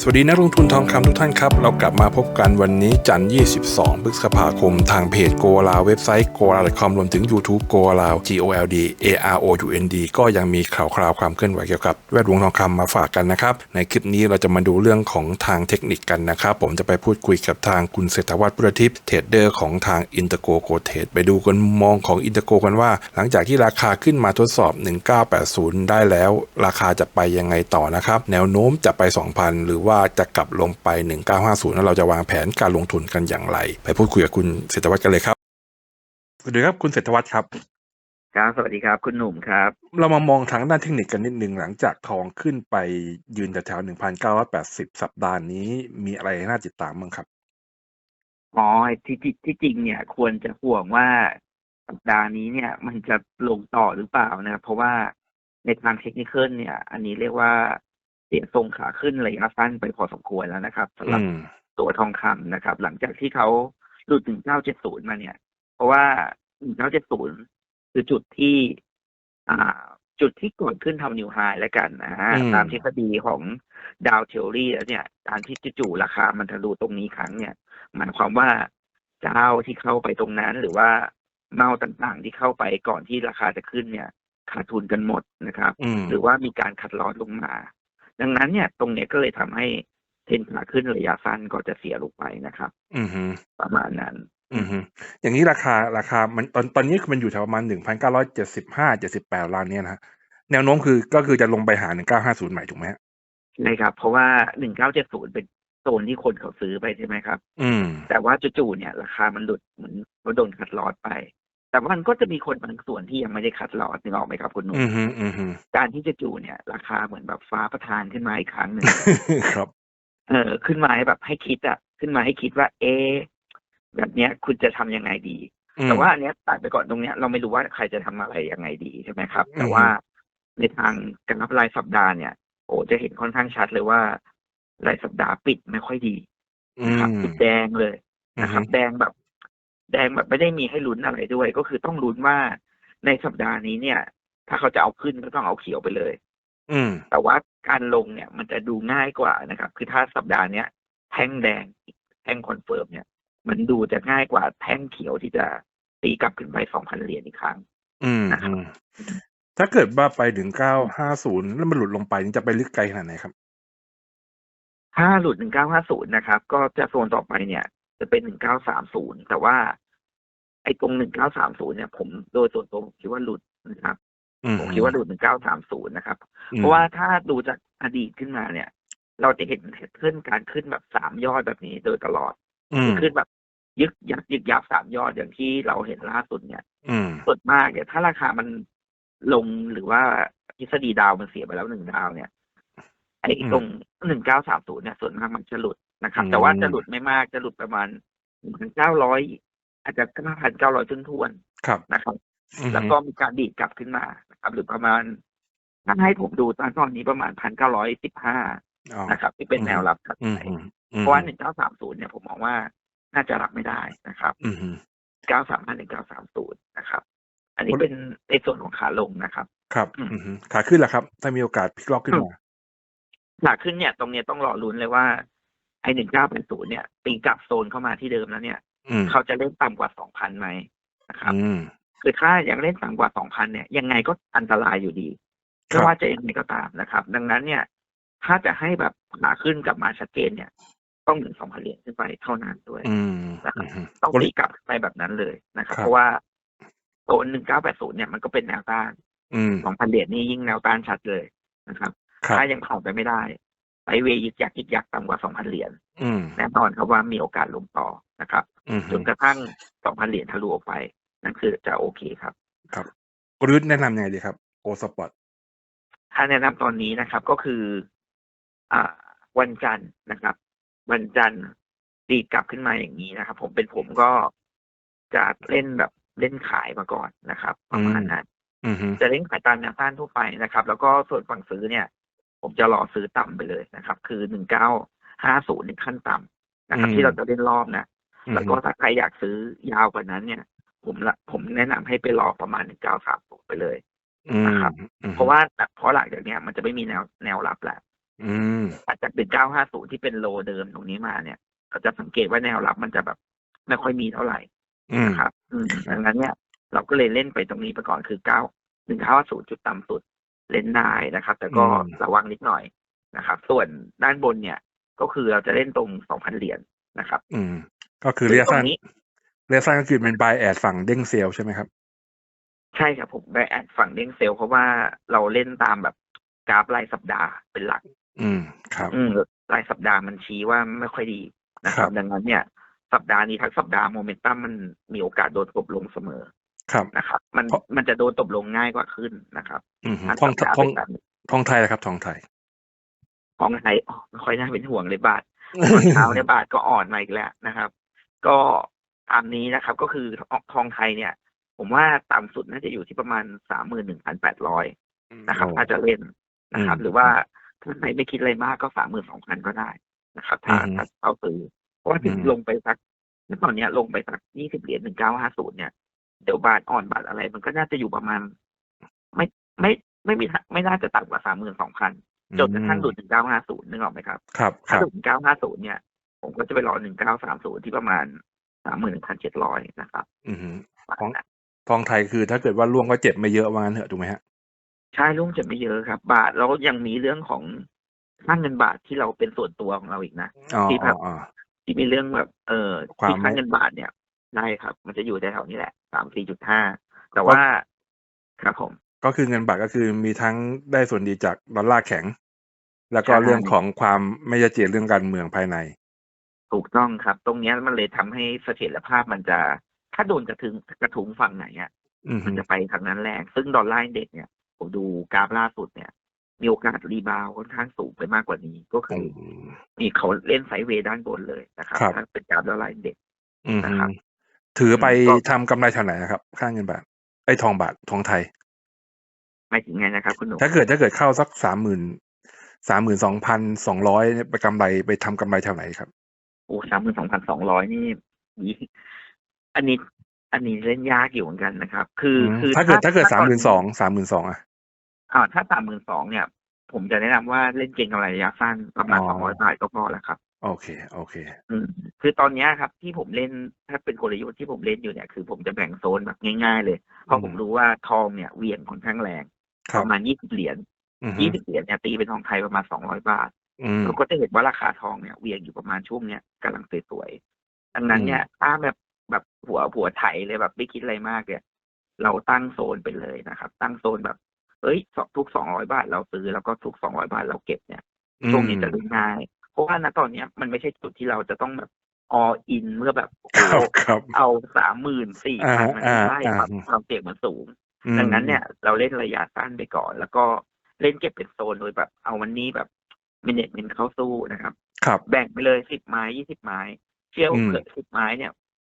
สวัสดีนักลงทุนทองคำทุกท่านครับ เรากลับมาพบกันวันนี้จันทร์ 22 พฤษภาคม ทางเพจ g o l a เว็บไซต์ g o l a c o m รวมถึง YouTube g o l a G O L D A R O U N D ก็ยังมีข่าวคราวความเคลื่อนไหวเกี่ยวกับแวดวงทองคำมาฝากกันนะครับ ในคลิปนี้เราจะมาดูเรื่องของทางเทคนิคกันนะครับ ผมจะไปพูดคุยกับทางคุณเศรษฐวัฒน์พุทธทิพย์เทรดเดอร์ของทาง i n t e r g o g o t r a d e ไปดูกันมองของ i n t e r g o กันว่า หลังจากที่ราคาขึ้นมาทดสอบ 1980 ได้แล้ว ราคาจะไปยังไงต่อนะครับแนวโน้มจะไป 2,000 หรือว่าจะกลับลงไป 1950 แล้วเราจะวางแผนการลงทุนกันอย่างไร ไปพูดคุยกับคุณเศรษฐวัฒน์กันเลยครับสวัสดีครับคุณเศรษฐวัฒน์ครับครับสวัสดีครับคุณหนุ่มครับ เรามามองทางด้านเทคนิคกันนิดนึงหลังจากทองขึ้นไปยืนแถวๆ1,980 สัปดาห์นี้มีอะไรน่าติดตามบ้างครับอ๋อที่ที่ที่จริงเนี่ยควรจะห่วงว่าสัปดาห์นี้เนี่ย มันจะลงต่อหรือเปล่านะครับเพราะว่าในทางเทคนิคอลเนี่ย อันนี้เรียกว่า เสียทรงขาขึ้นระยะสั้นไปพอสมควรแล้วนะครับสำหรับอืมตัวทองคำนะครับ หลังจากที่เขาหลุด1970มาเนี่ย เพราะว่า1970คือจุดที่อ่าจุดที่ก่อนขึ้นทำนิวไฮแล้วกันนะฮะอืมตามทฤษฎีของดาวเทอรี่แล้วเนี่ย การที่จู่ๆราคามันทะลุตรงนี้ครั้งเนี่ย หมายความว่าเจ้าที่เข้าไปตรงนั้น หรือว่าเมาต่างๆที่เข้าไปก่อนที่ราคาจะขึ้นเนี่ย ขาดทุนกันหมดนะครับอืมหรือว่ามีการขัดลอดลงมา ดังนั้นเนี่ยตรงเนี้ยก็เลยทำให้เทรนขาขึ้นระยะสั้นก็จะเสียลงไปนะครับ อืมฮึประมาณนั้น อืมฮึอย่างนี้ราคาราคา มันตอนตอนนี้มันอยู่แถวประมาณ1,975 78ล้านเนี่ยนะฮะแนวโน้มคือก็คือจะลงไปหา1950ใหม่ถูกไหมฮะใช่ครับ เพราะว่า1970เป็นโซนที่คนเขาซื้อไปใช่ไหมครับ อืมแต่ว่าจู่ๆเนี่ย ราคามันหลุดเหมือนว่าโดนขัดลอดไป แต่ว่ามันก็จะมีคนบางส่วนที่ยังไม่ได้คัดลอดนึกออกไหมครับคุณหนุ่มอืมฮึอืมฮึการที่จะจู่ๆเนี่ย ราคาเหมือนแบบฟ้าประทานขึ้นมาอีกครั้งหนึ่งครับ เออ ขึ้นมาให้แบบให้คิดอะขึ้นมาให้คิดว่า เอะแบบเนี้ย คุณจะทำยังไงดีอืมแต่ว่าอันเนี้ยตัดไปก่อนตรงเนี้ยเราไม่รู้ว่าใครจะทำอะไรยังไงดีใช่ไหมครับอืมแต่ว่าในทางการรับรายสัปดาห์เนี่ย โอ้จะเห็นค่อนข้างชัดเลยว่ารายสัปดาห์ปิดไม่ค่อยดีอืนะครับมปิดแดงเลยนะครับอือฮึแดงแบบ แดงแบบไม่ได้มีให้ลุ้นอะไรด้วย ก็คือต้องลุ้นว่าในสัปดาห์นี้เนี่ย ถ้าเขาจะเอาขึ้นก็ต้องเอาเขียวไปเลย อืม แต่ว่าการลงเนี่ยมันจะดูง่ายกว่านะครับ คือถ้าสัปดาห์เนี้ยแท่งแดงแท่งคอนเฟิร์มเนี่ย มันดูจะง่ายกว่าแท่งเขียวที่จะตีกลับขึ้นไปสองพันเหรียญอีกครั้ง อืมนะครับอืมถ้าเกิดว่าไปถึง950แล้วมันหลุดลงไปนี่จะไปลึกไกลขนาดไหนครับ ถ้าหลุด1950นะครับ ก็จะโซนต่อไปเนี่ย จะเป็น1930แต่ว่า ไอ้ตรง1930เนี่ยผมโดยส่วนตัวผมคิดว่าหลุดนะครับอืมผมคิดว่าหลุด1930นะครับอืมเพราะว่าถ้าดูจากอดีตขึ้นมาเนี่ย เราจะเห็นขึ้นการขึ้นแบบสามยอดแบบนี้โดยตลอดอืมขึ้นแบบยึกยักยึกยักสามยอดอย่างที่เราเห็นล่าสุดเนี่ยอืมส่วนมากเนี่ย ถ้าราคามันลงหรือว่าทฤษฎีดาวมันเสียไปแล้วหนึ่งดาวเนี่ยไอ้อืมตรงหนึ่งเก้าสามศูนย์เนี่ยส่วนมากมันจะหลุด นะครับอืมแต่ว่าจะหลุดไม่มากจะหลุดประมาณหนึ่งพันเก้าร้อยอาจจะเก้าพันเก้าร้อยทวนครับๆนะครับอืมแล้วก็มีการดีดกลับขึ้นมานะครับ หรือประมาณถ้าให้ผมดูตอนตอนนี้ประมาณพันเก้าร้อยสิบห้าอ๋อนะครับ ที่เป็นแนวรับถัดอืไปมอืมอืมเพราะว่าหนึ่งเก้าสามศูนย์เนี่ยผมมองว่าน่าจะรับไม่ได้นะครับอืมอืมเก้าสามห้าหนึ่งเก้าสามศูนย์นะครับ อันนี้เป็นในส่วนของขาลงนะครับ ครับอืมอืมขาขึ้นแล้วครับ ถ้ามีโอกาสพลิกล็อกขึ้นมาขาขึ้นเนี่ย ตรงเนี้ยต้องรอลุ้นเลยว่า ไอหนึ่งเก้าเป็นศูนย์เนี่ยตีกลับโซนเข้ามาที่เดิมแล้วเนี่ยอืมเขาจะเล่นต่ำกว่าสองพันไหมนะครับอืมคือถ้ายังเล่นต่ำกว่าสองพันเนี่ยยังไงก็อันตรายอยู่ดีครัไม่บว่าจะยังไงก็ตามนะครับ ดังนั้นเนี่ย ถ้าจะให้แบบขาขึ้นกลับมาชัดเจนเนี่ย ต้องถึงสองพันเหรียญขึ้นไปเท่านั้นด้วยอืมนะครับอืมต้องกลตีกลับไปแบบนั้นเลยนะครับครับเพราะว่าโซนหนึ่งเก้าแปดศูนย์เนี่ยมันก็เป็นแนวต้านอืมสองพันเหรียญนี่ยิ่งแนวต้านชัดเลยนะครับครับถ้ายังผ่านไปไม่ได้ ไซด์เวย์ยึกยักยึกยักต่ำกว่าสองพันเหรียญอืมแน่นอนครับว่ามีโอกาสลงต่อนะครับอืมจนกระทั่งสองพันเหรียญทะลุออกไป นั่นคือจะโอเคครับ ครับกลยุทธ์แนะนำยังไงดีครับโกสปอร์ตถ้าแนะนำตอนนี้นะครับก็คืออ่าวันจันทร์นะครับ วันจันทร์ดีดกลับขึ้นมาอย่างนี้นะครับ ผมเป็นผมก็จะเล่นแบบเล่นขายมาก่อนนะครับ ประมาณนั้นอืมฮึจะเล่นขายตามแนวต้านทั่วไปนะครับ แล้วก็ส่วนฝั่งซื้อเนี่ย ผมจะรอซื้อต่ำไปเลยนะครับ คือหนึ่งเก้าห้าศูนย์ขั้นต่ำนะครับ ที่เราจะเล่นรอบนะอืมแล้วก็ถ้าใครอยากซื้อยาวกว่านั้นเนี่ย ผมละผมแนะนำให้ไปรอประมาณหนึ่งเก้าสามไปเลยอืมนะครับอืมเพราะว่าเพราะหลังจากเนี้ยมันจะไม่มีแนวแนวรับแล้วอืมอาจจะเป็น950ที่เป็นโลเดิมตรงนี้มาเนี่ยเราจะสังเกตว่าแนวรับมันจะแบบไม่ค่อยมีเท่าไหร่อืมนะครับอืมดังนั้นเนี่ยเราก็เลยเล่นไปตรงนี้ไปก่อนคือ9 1950จุดต่ำสุด เล่นได้นะครับ แต่ก็ระวังนิดหน่อยนะครับ ส่วนด้านบนเนี่ยก็คือเราจะเล่นตรง2,000เหรียญนะครับ อืม ก็คือเรียกตรสั้นงนี้เรียกสั้นก็คือเป็นบายแอดฝั่งเด้งเซลใช่ไหมครับ ใช่ครับผมได้แอดฝั่งเด้งเซลล์เพราะว่าเราเล่นตามแบบกราฟรายสัปดาห์เป็นหลัก อืม ครับ อืมรายสัปดาห์มันชี้ว่าไม่ค่อยดีนะคครัรับบดังนั้นเนี่ย สัปดาห์นี้ทั้งสัปดาห์โมเมนตัมมันมีโอกาสโดนตบลงเสมอ ครับนะครับ มันเพราะมันจะโดนตบลงง่ายกว่าขึ้นนะครับอืมทั้งท่องสัปดาห์ท่องเป็นแบบนี้ท่องไทยนะครับท่องไทยของไทยอ๋อไม่ค่อยน่าเป็นห่วงเลยบาทตอนเช้าเนี่ยบาทก็อ่อนมาอีกแล้วนะครับ ก็ตามนี้นะครับ ก็คือทองไทยเนี่ย ผมว่าต่ำสุดน่าจะอยู่ที่ประมาณสามหมื่นหนึ่งพันแปดร้อยนะครับโอ้ถ้าจะเล่นนะครับอืมหรือว่าถ้าใครไม่คิดอะไรมากก็สามหมื่นสองพันก็ได้นะครับถ้าอืมถ้าเอาซื้อเพราะว่าถึงอืมลงไปสักตอนเนี้ยลงไปสักยี่สิบเหรียญหนึ่งเก้าห้าศูนย์เนี่ย เดี๋ยวบาทอ่อนบาทอะไร มันก็น่าจะอยู่ประมาณ ไม่ไม่ไม่มีทางไม่น่าจะต่ำกว่าสามหมื่นสองพันจนกระทั่งหลุดหนึ่งเก้าห้าศูนย์นึกออกไหมครับครับคถ้ารับหลุดเก้าห้าศูนย์เนี่ย ผมก็จะไปรอหนึ่งเก้าสามศูนย์ที่ประมาณสามหมื่นหนึ่งพันเจ็ดร้อยนะครับ อืมของทองไทยคือถ้าเกิดว่าล่วงก็เจ็บไม่เยอะว่างั้นเถอะถูกไหมฮะใช่ร่วมจะไม่เยอะครับ บาทแล้วยังมีเรื่องของค่าเงินบาทที่เราเป็นส่วนตัวของเราอีกนะอ๋อที่แบบอ๋อที่มีเรื่องแบบเออความที่ค่าเงินบาทเนี่ย ได้ครับ มันจะอยู่แถวๆนี้แหละสามสี่จุดห้าแต่ว่าครับผม ก็คือเงินบาทก็คือมีทั้งได้ส่วนดีจากดอลลาร์แข็ง แล้วก็ใช่เรื่องของความไม่ชัดเจนเรื่องการเมืองภายใน ถูกต้องครับ ตรงเนี้ยมันเลยทำให้เสถียรภาพมันจะถ้าโดนกระถึงกระทุงฝั่งไหนอะอืมมันจะไปทางนั้นแรงซึ่งดอลลาร์อินเด็กซ์เนี่ยผมดูกราฟล่าสุดเนี่ย มีโอกาสรีบาวด์ค่อนข้างสูงไปมากกว่านี้ก็คืออืมมีเขาเล่นไซด์เวย์ด้านบนเลยนะครับครับถ้าเป็นกราฟดอลลาร์อินเด็กซ์อืมนะครับ ถือไปก็ทำกำไรแถวไหนนะครับ ค่าเงินบาทไอ้ยทองบาททองไทยหมายถึงไงนะครับคุณหนุ่มถ้าเกิดถ้าเกิดเข้าสักสามหมื่นสามหมื่นสองพันสองร้อยไปกำไรไปทำกำไรแถวไหนครับโอ้สามหมื่นสองพันสองร้อยนี่มีอันนี้ อันนี้เล่นยากอยู่เหมือนกันนะครับ คือมคือถ้าเกิดถ้าเกิดสามหมื่นสตองสามหมื่นสองอะอ่าถ้าสามหมื่นสองเนี่ย ผมจะแนะนำว่าเล่นเก็งกำไรระยะสั้นประมาณอ๋อสองร้อยบาทก็พอแล้วครับ โอเค โอเค อืมคือตอนเนี้ยครับ ที่ผมเล่นถ้าเป็นกลยุทธ์ที่ผมเล่นอยู่เนี่ยคือผมจะแบ่งโซนแบบง่ายๆ เลย เพราะผมรู้ว่าทองเนี่ยเหวียงค่อนข้างแรงครัปบระมาณยี่สิบเหรียญอืมยี่สิบเหรียญเนี่ยตีเป็นทองไทยประมาณสองร้อยบาทอืม เราก็จะเห็นว่าราคาทองเนี่ยเหวียงอยู่ประมาณช่วงเนี้ยกำลังสวยๆดังนั้นเนี่ยถ้าแบบแบบหัวหัวไถเลยแบบไม่คิดอะไรมากเนี่ย เราตั้งโซนไปเลยนะครับ ตั้งโซนแบบเฮ้ยทุกสองร้อยบาทเราซื้อแล้วก็ทุกสองร้อยบาทเราเก็บเนี่ยช่วงนี้จะเล่นง่าย เพราะว่าณตอนเนี้ยมันไม่ใช่จุดที่เราจะต้องแบบ all in เมื่อแบบโอ้คโหรับครับ เอาสามหมื่นสี่อ่าพันมันไม่ได้อ่าครับอ่าความเสี่ยงมันสูงอืมดังนั้นเนี่ยเราเล่นระยะสั้นไปก่อน แล้วก็เล่นเก็บเป็นโซนโดยแบบเอาวันนี้แบบมินเนตมินเข้าสู้นะครับ ครับ แบ่งไปเลยสิบไม้ยี่สิบไม้ เชื่อว่าอืมเผื่อสิบไม้เนี่ย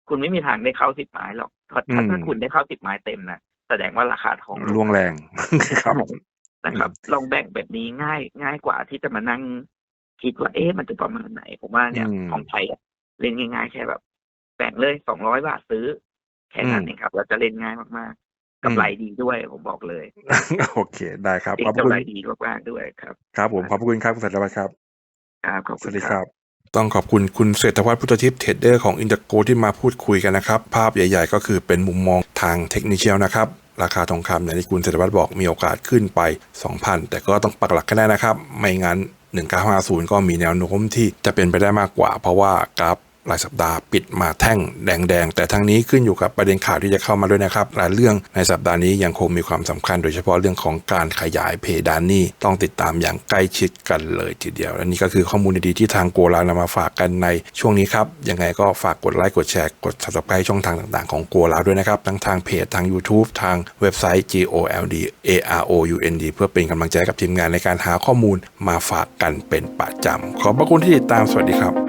คุณไม่มีทางได้เข้าสิบไม้หรอกถ้าถ้าอืมถ้าคุณได้เข้าสิบไม้เต็มนะแสดงว่าราคาทองลงล่วงแรงครับนะครับ ลองแบ่งแบบนี้ง่ายง่ายกว่าที่จะมานั่ง คิดว่าเอ๊ะมันจะประมาณไหน ผมว่าเนี่ย อืม ของไทยอะเล่นง่ายๆ แค่แบบแบ่งเลยสองร้อยบาทซื้อ แค่นั้นอืมเองครับ เราจะเล่นง่ายมากๆกำไรดีด้วย ผมบอกเลยโอเค ได้ครับเองขอบกำคุณไรดีมากๆด้วยครับครับผมขอบคุณครับคุณสัตวัฒน์ครับ ครับขอบสคุวัณสดีคครัรับบต้องขอบคุณคุณเศรษฐวัฒน์พุทธทิพย์เทรดเดอร์ของอินเตอร์โกที่มาพูดคุยกันนะครับ ภาพใหญ่ๆ ก็คือเป็นมุมมองทางเทคนิคนะครับ ราคาทองคำอย่างที่คุณเศรษฐวัฒน์บอกมีโอกาสขึ้นไป 2,000 แต่ก็ต้องปักหลักกันได้นะครับ ไม่งั้น 1950 ก็มีแนวโน้มที่จะเป็นไปได้มากกว่า เพราะว่ากราฟ รายสัปดาห์ปิดมาแท่งแดงๆ แต่ทั้งนี้ขึ้นอยู่กับประเด็นข่าวที่จะเข้ามาด้วยนะครับ หลายเรื่องในสัปดาห์นี้ยังคงมีความสำคัญ โดยเฉพาะเรื่องของการขยายเพดานนี้ต้องติดตามอย่างใกล้ชิดกันเลยทีเดียว และนี่ก็คือข้อมูลดีๆที่ทางโกลานำมาฝากกันในช่วงนี้ครับ ยังไงก็ฝากกดไลค์กดแชร์กด subscribe ช่องทางต่างๆของโกลาด้วยนะครับทั้งทางเพจทาง YouTube ทางเว็บไซต์ GOLD AROUND เพื่อเป็นกำลังใจกับทีมงานในการหาข้อมูลมาฝากกันเป็นประจำขอบพระคุณที่ติดตามสวัสดีครับ